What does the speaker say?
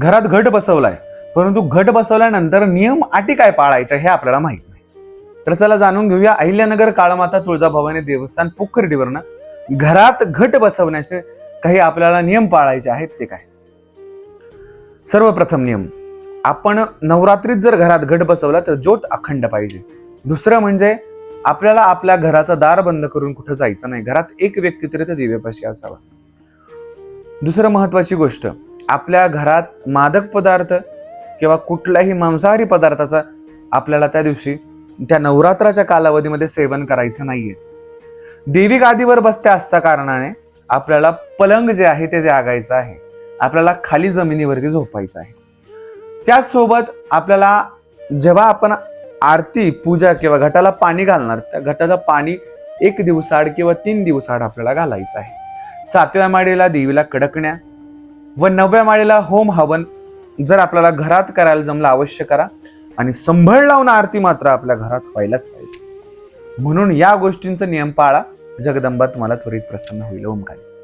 घरात घट बसवलाय. परंतु घट बसवल्यानंतर नियम अटी काय पाळायच्या हे आपल्याला माहीत नाही. तर चला जाणून घेऊया अहिल्यानगर काळमाता तुळजाभवानी देवस्थान पोखर्डीवरनं घरात घट बसवण्याचे काही आपल्याला नियम पाळायचे आहेत ते काय? सर्वप्रथम नियम आपण नवरात्रीत जर घरात घट बसवला तर ज्योत अखंड पाहिजे. दुसरं म्हणजे आपल्याला आपल्या घराचा दार बंद करून कुठं जायचं नाही. घरात एक व्यक्ती तरी त्या दिव्यापाशी असावा. दुसरं महत्वाची गोष्ट आपल्या घरात मादक पदार्थ किंवा कुठल्याही मांसाहारी पदार्थाचा आपल्याला त्या दिवशी त्या नवरात्राच्या कालावधीमध्ये सेवन करायचं नाहीये. देवी गादीवर बसत्या असता कारणाने आपल्याला पलंग जे आहे ते जागायचं आहे. आपल्याला खाली जमिनीवरती झोपायचं आहे. त्याचसोबत आपल्याला जेव्हा आपण आरती पूजा किंवा घटाला पाणी घालणार त्या घटाचं पाणी एक दिवसाआड किंवा तीन दिवसाआड आपल्याला घालायचं आहे. सातव्या माडीला देवीला कडकण्या व नवव्या माळीला होम हवन जर आपल्याला घरात करायला जमलं अवश्य करा. आणि संभळ लावून आरती मात्र आपल्या घरात व्हायलाच पाहिजे. म्हणून या गोष्टींचा नियम पाळा. जगदंबा तुम्हाला त्वरित प्रसन्न होईल. ओमकारी